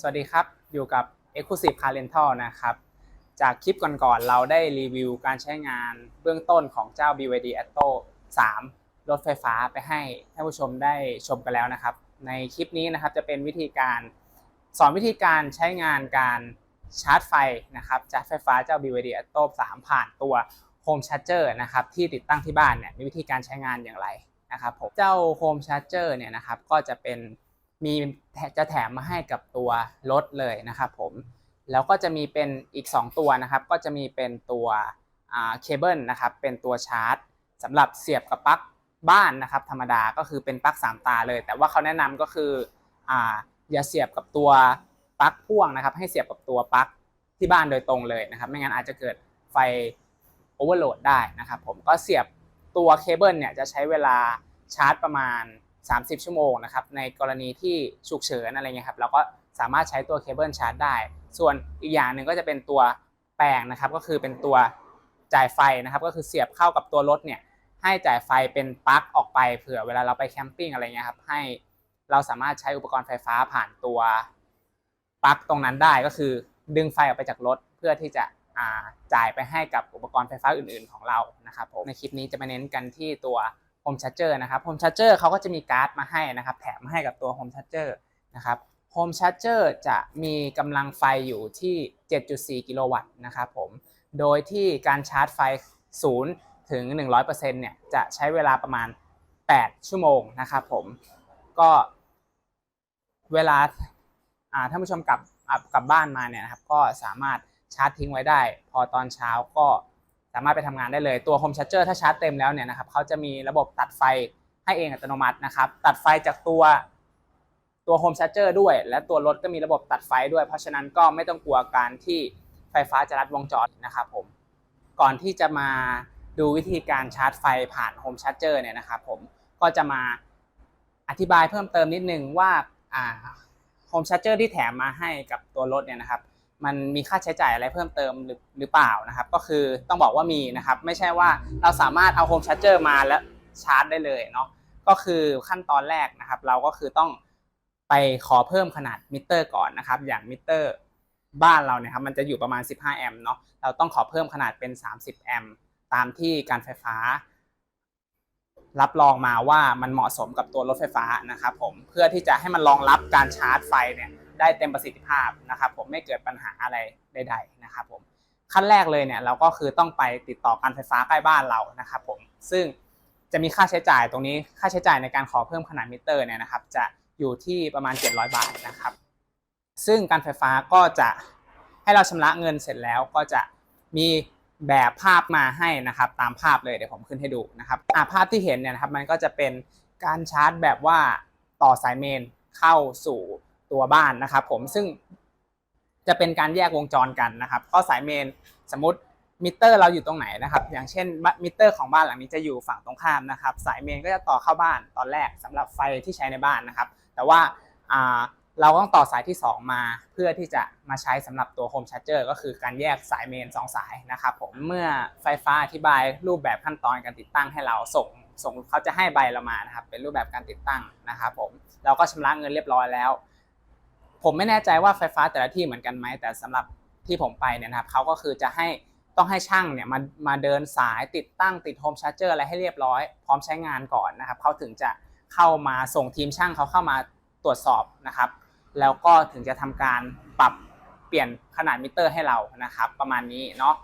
สวัสดีครับ อยู่กับ Exclusive Car Rental นะครับ จากคลิปก่อนๆ เราได้รีวิวการใช้งานเบื้องต้นของเจ้า BYD Atto 3 รถไฟฟ้าไปให้ท่านผู้ชมได้ชมกันแล้วนะครับ ในคลิปนี้นะครับจะเป็นวิธีการสอนวิธีการใช้งานการชาร์จไฟนะครับชาร์จไฟฟ้าเจ้า BYD Atto 3 ผ่านตัว Home Charger นะครับที่ติดตั้งที่บ้านเนี่ยมีวิธีการใช้งานอย่างไรนะครับผมเจ้า Home Charger เนี่ยนะครับก็จะเป็น มีจะแถมมาให้กับตัวรถเลยนะครับผมแล้วก็จะมีเป็นอีก 2 ตัวนะครับ ก็จะมีเป็นตัวเคเบิลนะครับ เป็นตัวชาร์จสำหรับเสียบกับปลั๊กบ้านนะครับ ธรรมดาก็คือเป็นปลั๊ก3ตาเลย แต่ว่าเขาแนะนำก็คือออย่าเสียบกับตัวปลั๊กพ่วงนะครับ ให้เสียบกับตัวปลั๊กที่บ้านโดยตรงเลยนะครับ ไม่งั้นอาจจะเกิดไฟโอเวอร์โหลดได้นะครับ ผมก็เสียบตัวเคเบิลเนี่ยจะใช้เวลาชาร์จประมาณ 30 ชั่วโมงนะครับในกรณีที่ฉุกเฉินอะไรเงี้ยครับเราก็สามารถใช้ตัวเคเบิลชาร์จได้ ส่วนอีกอย่างหนึ่งก็จะเป็นตัวแปลงนะครับก็คือเป็นตัวจ่ายไฟนะครับก็คือเสียบเข้ากับตัวรถเนี่ยให้จ่ายไฟเป็นปลั๊กออกไปเผื่อเวลาเราไปแคมปิ้งอะไรเงี้ยครับให้เราสามารถใช้อุปกรณ์ไฟฟ้าผ่านตัวปลั๊กตรงนั้นได้ก็คือดึงไฟออกไปจากรถเพื่อที่จะจ่ายไปให้กับอุปกรณ์ไฟฟ้าอื่น ๆ ของเรานะครับผมในคลิปนี้จะมาเน้นกันที่ตัว Home Charger นะครับ Home Charger เขาก็จะมีการ์ดมาให้นะครับ แถมให้กับตัว Home Charger นะครับ Home Charger จะมีกำลังไฟอยู่ที่ 7.4 กิโลวัตต์นะครับผม โดยที่การชาร์จไฟ 0 ถึง 100%เนี่ย จะใช้เวลาประมาณ 8 ชั่วโมงนะครับผม ก็เวลาท่านผู้ชมกลับกลับบ้านมาเนี่ยนะครับ ก็สามารถชาร์จทิ้งไว้ได้ พอตอนเช้าก็ สามารถไปทำงานได้เลยตัว Home Charger ถ้าชาร์จเต็มแล้วเนี่ยนะครับเขาจะมีระบบตัดไฟให้เองอัตโนมัตินะครับ ตัดไฟจากตัวตัว Home Charger ด้วย และตัวรถก็มีระบบตัดไฟด้วย เพราะฉะนั้นก็ไม่ต้องกลัวการที่ไฟฟ้าจะรัดวงจรนะครับผมก่อนที่จะมาดูวิธีการชาร์จไฟผ่าน Home Charger เนี่ยนะครับผมก็จะมาอธิบายเพิ่มเติมนิดนึงว่าอ่า Home Charger ที่แถมมาให้กับตัวรถเนี่ยนะครับ มันมีค่าใช้จ่ายอะไรเพิ่มเติมหรือหรือเปล่านะครับ ก็คือต้องบอกว่ามีนะครับ ไม่ใช่ว่าเราสามารถเอาโฮมชาร์จเจอร์มาแล้วชาร์จได้เลยเนาะก็คือขั้นตอนแรกนะครับ เราก็คือต้องไปขอเพิ่มขนาดมิเตอร์ก่อนนะครับ อย่างมิเตอร์บ้านเราเนี่ยครับมันจะอยู่ประมาณ 15 แอมป์เนาะเราต้องขอเพิ่มขนาดเป็น 30 แอมป์ตามที่การไฟฟ้า รับรองมาว่ามันเหมาะสมกับตัวรถไฟฟ้านะครับผมเพื่อที่จะให้มันรองรับการชาร์จไฟเนี่ย ได้เต็มประสิทธิภาพนะครับผมไม่เกิดปัญหาอะไรใด ๆ นะครับผมขั้นแรกเลยเนี่ยเราก็คือต้องไปติดต่อการไฟฟ้าใกล้บ้านเรานะครับผมซึ่งจะมีค่าใช้จ่ายตรงนี้ค่าใช้จ่ายในการขอเพิ่มขนาดมิเตอร์เนี่ยนะครับ จะอยู่ที่ประมาณ 700 บาทนะครับ ซึ่งการไฟฟ้าก็จะให้เราชำระเงินเสร็จแล้วก็จะมีแบบภาพมาให้นะครับ ตามภาพเลยเดี๋ยวผมขึ้นให้ดูนะครับอ่าภาพที่เห็นเนี่ยนะครับมันก็จะเป็นการชาร์จแบบว่าต่อสายเมนเข้าสู่ ตัวบ้านนะครับ ผมซึ่งจะเป็นการแยกวงจรกันนะครับก็สายเมนสมมติมิเตอร์เราอยู่ตรงไหนนะครับ อย่างเช่นมิเตอร์ของบ้านหลังนี้จะอยู่ฝั่งตรงข้ามนะครับ สายเมนก็จะต่อเข้าบ้านตอนแรกสำหรับไฟที่ใช้ในบ้านนะครับ แต่ว่าเราต้องต่อสายที่ 2 มาเพื่อที่จะมาใช้สำหรับตัวโฮมชาร์เจอร์ก็คือการแยกสายเมน 2 สายนะครับผมเมื่อไฟฟ้าอธิบายรูปแบบขั้นตอนการติดตั้งให้เราส่งส่งเขาจะให้ใบเรามานะครับเป็นรูปแบบการติดตั้งนะครับผมเราก็ชำระเงินเรียบร้อยแล้ว ผมไม่แน่ใจว่าไฟฟ้าแต่ละที่เหมือนกันไหมแต่สำหรับที่ผมไปเนี่ยนะครับเขาก็คือจะให้ต้องให้ช่างเนี่ยมามาเดินสายติดตั้งติดโฮมชาร์จเจอร์อะไรให้เรียบร้อย พร้อมใช้งานก่อนนะครับเขาถึงจะเข้ามาส่งทีมช่างเขาเข้ามาตรวจสอบนะครับ แล้วก็ถึงจะทำการปรับเปลี่ยนขนาดมิเตอร์ให้เรานะครับ ประมาณนี้เนาะ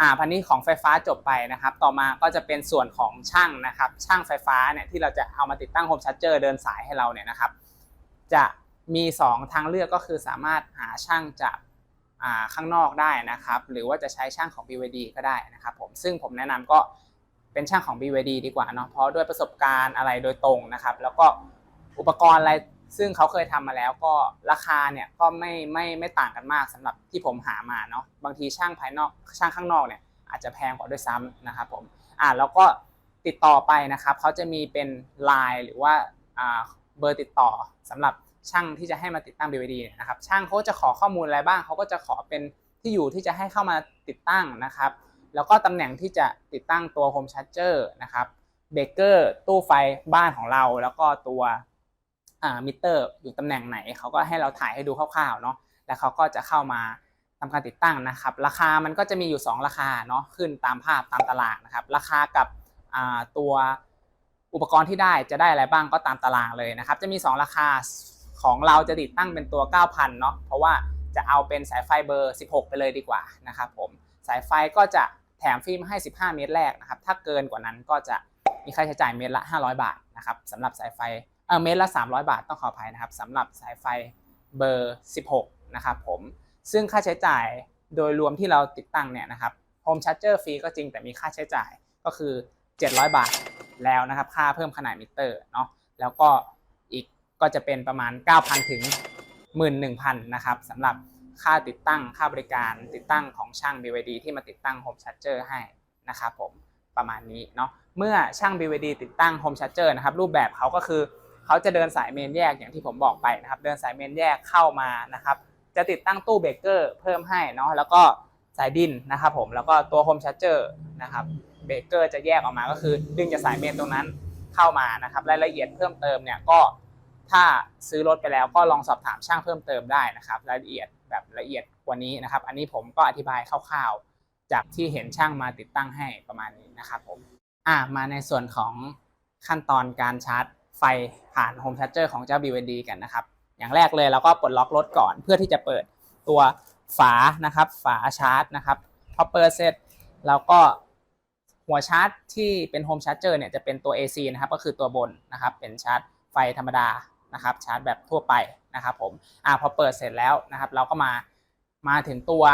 อ่าพันนี้ของไฟฟ้าจบไปนะครับ ต่อมาก็จะเป็นส่วนของช่างนะครับ ช่างไฟฟ้าเนี่ยที่เราจะเอามาติดตั้งโฮมชาร์เจอร์เดินสายให้เราเนี่ยนะครับ จะ มี 2 ทางเลือกก็คือสามารถหาช่างจากข้างนอกได้นะครับ หรือว่าจะใช้ช่างของ BYD ก็ได้นะครับผมซึ่งผมแนะนำก็เป็นช่างของ BYD ดีกว่าเนาะเพราะด้วยประสบการณ์อะไรโดยตรงนะครับ แล้วก็อุปกรณ์อะไรซึ่งเขาเคยทำมาแล้วก็ราคาเนี่ยก็ไม่ไม่ไม่ต่างกันมากสำหรับที่ผมหามาเนาะบางทีช่างภายนอกช่างข้างนอกเนี่ยอาจจะแพงกว่าด้วยซ้ำนะครับผมอ่าแล้วก็ติดต่อไปนะครับเขาจะมีเป็น Line หรือว่าเบอร์ติดต่อสำหรับ ช่างที่จะให้มาติดตั้ง DVD นะครับช่างเขาจะขอข้อมูลอะไรบ้างเขาก็จะขอเป็นที่อยู่ที่จะให้เข้ามาติดตั้งนะครับ แล้วก็ตำแหน่งที่จะติดตั้งตัว Home Charger นะครับเบเกอร์ตู้ไฟบ้านของเรา แล้วก็ตัวมิเตอร์อยู่ตำแหน่งไหนเขาก็ให้เราถ่ายให้ดูคร่าวๆเนาะแล้วเขาก็จะเข้ามาทำการติดตั้งนะครับ ราคามันก็จะมีอยู่ 2 ราคาเนาะขึ้นตามภาพตามตารางนะครับ ราคากับตัวอุปกรณ์ที่ได้จะได้อะไรบ้างก็ตามตารางเลยนะครับ จะมี 2 ราคา ของเราจะติดตั้งเป็นตัว 9,000 เนาะเพราะว่าจะเอาเป็นสายไฟเบอร์ 16 ไปเลยดีกว่านะครับผมสายไฟก็จะแถมฟรีมาให้ 15 เมตรแรกนะครับถ้าเกินกว่านั้นก็จะมีค่าใช้จ่ายเมตรละ 500 บาทนะครับสำหรับสายไฟเออเมตรละ 300 บาทต้องขออภัยนะครับสำหรับสายไฟเบอร์ 16 นะครับผมซึ่งค่าใช้จ่ายโดยรวมที่เราติดตั้งเนี่ยนะครับโฮมชาร์เจอร์ฟรีก็จริงแต่มีค่าใช้จ่ายก็คือ 700 บาทแล้วนะครับ ค่าเพิ่มขนาดมิเตอร์เนาะแล้วก็ ก็จะเป็นประมาณ 9,000 ถึง 11,000 นะครับสำหรับค่าติดตั้งค่าบริการติดตั้งของช่าง BYD ที่มาติดตั้งโฮมชาร์เจอร์ให้นะครับผมประมาณนี้เนาะเมื่อช่าง BYD ติดตั้งโฮมชาร์เจอร์นะครับรูปแบบเขาก็คือเขาจะเดินสายเมนแยกอย่างที่ผมบอกไปนะครับเดินสายเมนแยกเข้ามานะครับจะติดตั้งตู้เบรกเกอร์เพิ่มให้เนาะแล้วก็สายดินนะครับผมแล้วก็ตัวโฮมชาร์เจอร์นะครับเบรกเกอร์จะแยกออกมาก็คือดึงจากสายเมนตรงนั้นเข้ามานะครับรายละเอียดเพิ่มเติมเนี่ยก็ ถ้าซื้อรถไปแล้วก็ลองสอบถามช่างเพิ่มเติมได้นะครับ รายละเอียดแบบละเอียดกว่านี้นะครับ อันนี้ผมก็อธิบายคร่าวๆ จากที่เห็นช่างมาติดตั้งให้ประมาณนี้นะครับผมอ่ามาในส่วนของขั้นตอนการชาร์จไฟผ่านโฮมชาร์เจอร์ของเจ้า BYD กันนะครับ อย่างแรกเลยเราก็ปลดล็อกรถก่อนเพื่อที่จะเปิดตัวฝานะครับ ฝาชาร์จนะครับพอเปิดเสร็จเราก็หัวชาร์จที่เป็นโฮมชาร์จเจอร์เนี่ยจะเป็นตัว AC นะครับก็คือตัวบนนะครับเป็นชาร์จไฟธรรมดา นะครับชาร์จแบบทั่วไปนะครับผมอ่าพอเปิดเสร็จแล้วนะครับ เราก็มามาถึงตัว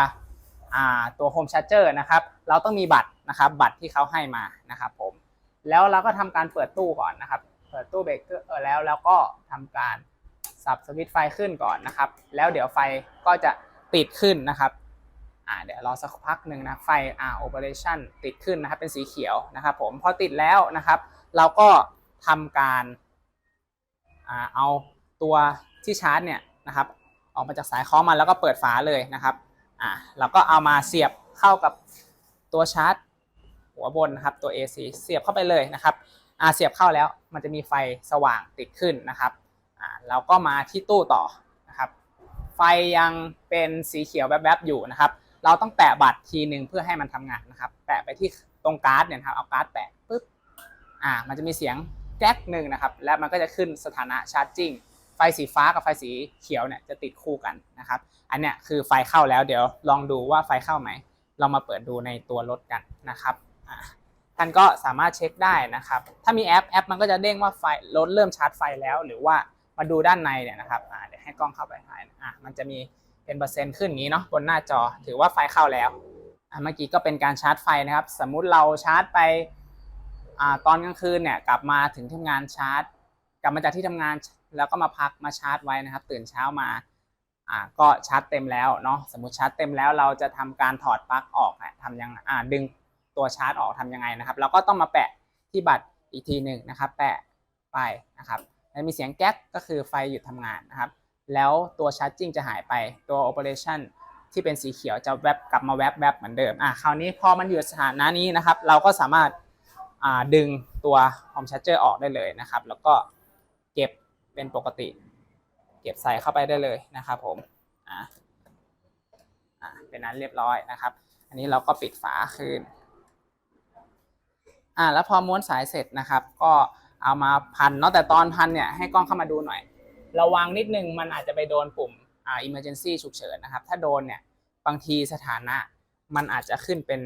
อ่าตัวโฮมชาร์จเจอร์นะครับเราต้องมีบัตรนะครับ บัตรที่เขาให้มานะครับผมแล้วเราก็ทำการเปิดตู้ก่อนนะครับ เปิดตู้เบรกเกอร์แล้วแล้วก็ทำการสับสวิตช์ไฟขึ้นก่อนนะครับ แล้วเดี๋ยวไฟก็จะติดขึ้นนะครับอ่าเดี๋ยวรอสักพักหนึ่งนะไฟอ่า operation ติดขึ้นนะครับเป็นสีเขียวนะครับ ผมพอติดแล้วนะครับ เราก็ทำการอ เอาตัวที่ชาร์จเนี่ยนะครับออกมาจากสายคอมันแล้วก็เปิดฝาเลยนะครับอ่าเราก็เอามาเสียบเข้ากับตัวชาร์จ หัวบนนะครับตัว AC เสียบเข้าไปเลยนะครับอ่าเสียบเข้าแล้วมันจะมีไฟสว่างติดขึ้นนะครับอ่าเราก็มาที่ตู้ต่อนะครับ ไฟยังเป็นสีเขียวแวบๆอยู่นะครับ เราต้องแปะบัตรทีหนึ่งเพื่อให้มันทำงานนะครับ แปะไปที่ตรงการ์ดเนี่ยนะครับเอาการ์ดแปะปุ๊บอ่ามันจะมีเสียง แก๊กหนึ่งนะครับ แล้วมันก็จะขึ้นสถานะชาร์จิ่งไฟสีฟ้ากับไฟสีเขียวเนี่ยจะติดคู่กันนะครับ อันเนี้ยคือไฟเข้าแล้วเดี๋ยวลองดูว่าไฟเข้าไหมเรามาเปิดดูในตัวรถกันนะครับท่านก็สามารถเช็คได้นะครับ ถ้ามีแอปแอปมันก็จะเด้งว่าไฟรถเริ่มชาร์จไฟแล้ว หรือว่ามาดูด้านในเนี่ยนะครับเดี๋ยวให้กล้องเข้าไปถ่ายอะมันจะมีเป็นเปอร์เซ็นต์ขึ้นอย่างนี้เนาะบนหน้าจอถือว่าไฟเข้าแล้วอะเมื่อกี้ก็เป็นการชาร์จไฟนะครับ สมมุติเราชาร์จไป ตอนกลางคืนเนี่ยกลับมาถึงที่ทำงานชาร์จ กลับมาจากที่ทำงานแล้วก็มาพักมาชาร์จไว้นะครับ ตื่นเช้ามาอ่าก็ชาร์จเต็มแล้วเนาะสมมติชาร์จเต็มแล้วเราจะทำการถอดปลั๊กออกอะทำยังอ่าดึงตัวชาร์จออกทำยังไงนะครับ เราก็ต้องมาแปะที่บัตรอีกทีหนึ่งนะครับ แปะไปนะครับแล้วมีเสียงแก๊กก็คือไฟหยุดทำงานนะครับ แล้วตัวชาร์จิ่งจะหายไปตัว operation ที่เป็นสีเขียวจะแวบกลับมาแวบแวบเหมือนเดิมอะคราวนี้พอมันอยู่สถานะนี้นะครับ เราก็สามารถ ดึงตัว home charger ออกได้เลยนะครับ แล้วก็เก็บเป็นปกติ เก็บใส่เข้าไปได้เลยนะครับผมอะอะเป็นนั้นเรียบร้อยนะครับ อันนี้เราก็ปิดฝาคืนอ่าแล้วพอม้วนสายเสร็จนะครับ ก็เอามาพันเนาะแต่ตอนพันเนี่ยให้กล้องเข้ามาดูหน่อย ระวังนิดนึงมันอาจจะไปโดนปุ่มอ่า emergency ฉุกเฉินนะครับ ถ้าโดนเนี่ยบางทีสถานะมันอาจจะขึ้นเป็น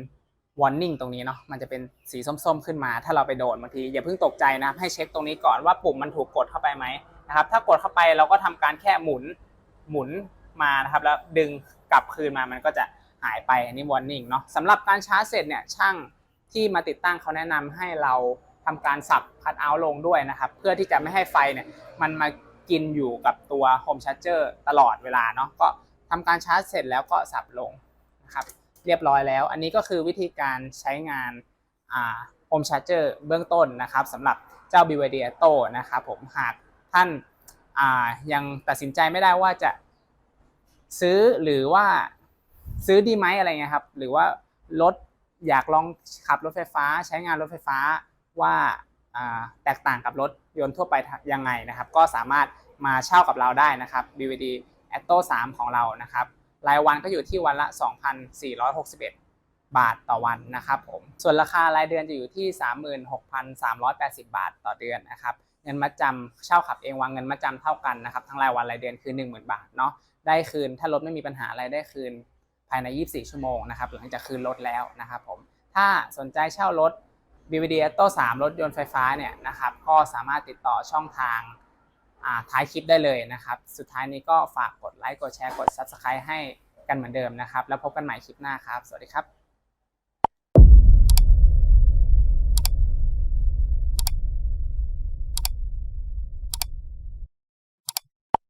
warning ตรงนี้เนาะมันจะเป็นสีส้มๆ ขึ้นมา ถ้าเราไปโดนบางทีอย่าเพิ่งตกใจนะครับให้เช็คตรงนี้ก่อนว่าปุ่มมันถูกกดเข้าไปไหมนะครับถ้ากดเข้าไปเราก็ทำการแค่หมุนหมุนมานะครับแล้วดึงกลับคืนมามันก็จะหายไปอันนี้ warning เนาะสำหรับการชาร์จเสร็จเนี่ยช่างที่มาติดตั้งเขาแนะนำให้เราทำการสับคัดเอาท์ลงด้วยนะครับ เพื่อที่จะไม่ให้ไฟเนี่ยมันมากินอยู่กับตัว Home Charger ตลอดเวลาเนาะก็ทำการชาร์จเสร็จแล้วก็สับลงนะครับ เรียบร้อยแล้ว อันนี้ก็คือวิธีการใช้งานอ่า Home Charger เบื้องต้นนะครับสำหรับเจ้า BYD Atto นะครับผมหากท่านยังตัดสินใจไม่ได้ว่าจะซื้อหรือว่าซื้อดีไหมอะไรเงี้ยครับ หรือว่ารถอยากลองขับรถไฟฟ้า ใช้งานรถไฟฟ้าว่าอ่าแตกต่างกับรถยนต์ทั่วไปยังไงนะครับ ก็สามารถมาเช่ากับเราได้นะครับ BVD Atto 3 ของเรานะครับ รายวันก็อยู่ที่วันละ 2,461 บาทต่อวันนะครับผม ส่วนราคารายเดือนจะอยู่ที่ 36,380 บาทต่อเดือนนะครับ เงินมัดจำเช่าขับเองวางเงินมัดจำเท่ากันนะครับ ทั้งรายวันรายเดือนคือ 10,000 บาทเนาะ ได้คืนถ้ารถไม่มีปัญหาอะไรได้คืนภายใน 24 ชั่วโมงนะครับ หลังจากคืนรถแล้วนะครับผม ถ้าสนใจเช่ารถ BVD Atto 3รถยนต์ไฟฟ้าเนี่ยนะครับ ก็สามารถติดต่อช่องทาง ท้ายคลิปได้เลยนะครับ สุดท้ายนี้ก็ฝากกดไลค์กดแชร์กด Subscribe ให้กันเหมือนเดิมนะครับ แล้วพบกันใหม่คลิปหน้าครับ สวัสดีครับ